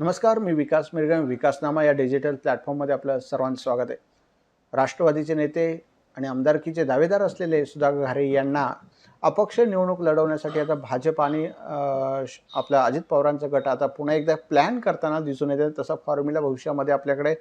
नमस्कार मी विकास मिरगम विकासनामा या डिजिटल प्लॅटफॉर्ममध्ये आपलं सर्वांचं स्वागत आहे. राष्ट्रवादीचे नेते आणि आमदारकीचे दावेदार असलेले सुधाकर घारे यांना अपक्ष निवडणूक लढवण्यासाठी आता भाजप आणि श- आपला अजित पवारांचा गट आता पुन्हा एकदा प्लॅन करताना दिसून येते. तसा फॉर्म्युला भविष्यामध्ये आपल्याकडे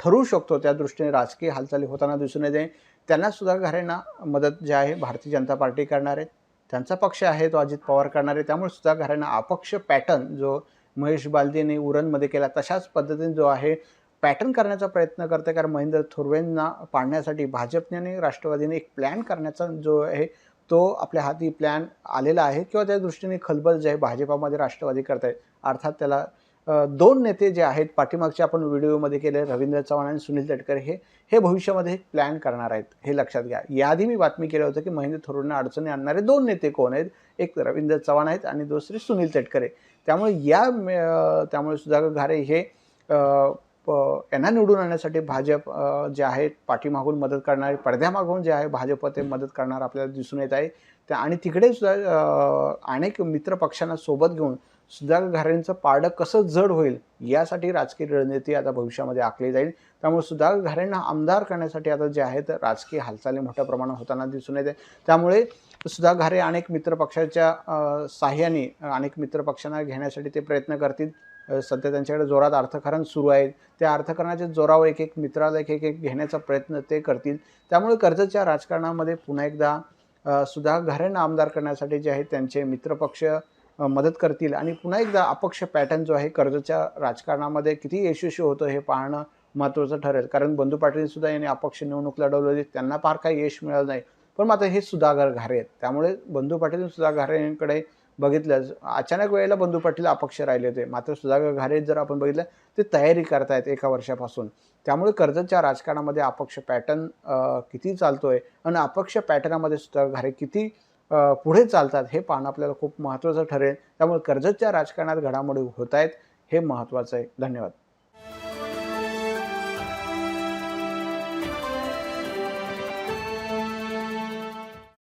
ठरू शकतो. त्या दृष्टीने राजकीय हालचाली होताना दिसून येते. त्यांना सुधाकर घारेंना मदत जे आहे भारतीय जनता पार्टी करणार आहे. त्यांचा पक्ष आहे तो अजित पवार करणार आहे. त्यामुळे सुधाकर घारेंना अपक्ष पॅटर्न जो महेश बालदीने उरणमध्ये केला. तशाच पद्धतीने जो आहे पॅटर्न करण्याचा प्रयत्न करते कारण महेंद्र थोरवेंना पाडण्यासाठी भाजपने आणि राष्ट्रवादीने एक प्लॅन करण्याचा जो आहे तो आपल्या हाती प्लॅन आलेला आहे. किंवा त्या दृष्टीने खलबल जे आहे भाजपामध्ये राष्ट्रवादी करत आहेत अर्थात त्याला दोन नेते जे आहेत पाठीमागचे आपण व्हिडिओमध्ये केले रवींद्र चव्हाण आणि सुनील तटकरे हे हे भविष्यामध्ये एक प्लॅन करणार आहेत हे लक्षात घ्या. याआधी मी बातमी केलं होतं की महेंद्र थोरूंना अडचणी आणणारे दोन नेते कोण आहेत? एक रवींद्र चव्हाण आहेत आणि दुसरे सुनील तटकरे. त्यामुळे या त्यामुळे सुधाकर घारे हे यांना निवडून आणण्यासाठी भाजप जे आहे पाठीमागून मदत करणारे पडद्यामागून जे आहे भाजप ते मदत करणार आपल्याला दिसून येत आहे. त्या आणि तिकडे सुद्धा अनेक मित्र पक्षांना सोबत घेऊन सुधाकर घारेंचं पारडं कसं जड होईल यासाठी राजकीय रणनीती आता भविष्यामध्ये आखली जाईल. त्यामुळे सुधाकर घारेंना आमदार करण्यासाठी आता जे आहेत राजकीय हालचाली मोठ्या प्रमाणात होताना दिसून येते. त्यामुळे सुधा घारे अनेक मित्र पक्षाच्या साह्याने अनेक मित्र पक्षांना घेण्यासाठी ते प्रयत्न करतील. सध्या त्यांच्याकडे जोरात अर्थकारण सुरू आहे. त्या अर्थकारणाच्या जोरावर एक एक मित्राला एक एक एक घेण्याचा प्रयत्न ते करतील. त्यामुळे कर्जच्या राजकारणामध्ये पुन्हा एकदा सुद्धा सुधा आमदार करण्यासाठी जे आहे त्यांचे मित्रपक्ष मदत करतील आणि पुन्हा एकदा अपक्ष पॅटर्न जो आहे कर्जच्या राजकारणामध्ये किती यशस्वी होतं हे पाहणं महत्त्वाचं ठरेल. कारण बंधू पाटीलसुद्धा यांनी अपक्ष निवडणूक लढवली त्यांना फार काही यश मिळालं नाही. पण मात्र हे सुधाकर घारे आहेत. त्यामुळे बंधू पाटील आणि यांकडे बघितलं. अचानक वेळेला बंधू पाटील अपक्ष राहिले होते. मात्र सुधाकर घारे जर आपण बघितलं ते तयारी करतायत एका वर्षापासून. त्यामुळे कर्जतच्या राजकारणामध्ये अपक्ष पॅटर्न किती चालतोय आणि अपक्ष पॅटर्नामध्ये सुधाकर घारे किती पुढे चालतात हे पाहणं आपल्याला खूप महत्त्वाचं ठरेल. त्यामुळे कर्जतच्या राजकारणात घडामोडी होत आहेत हे महत्त्वाचं आहे. धन्यवाद.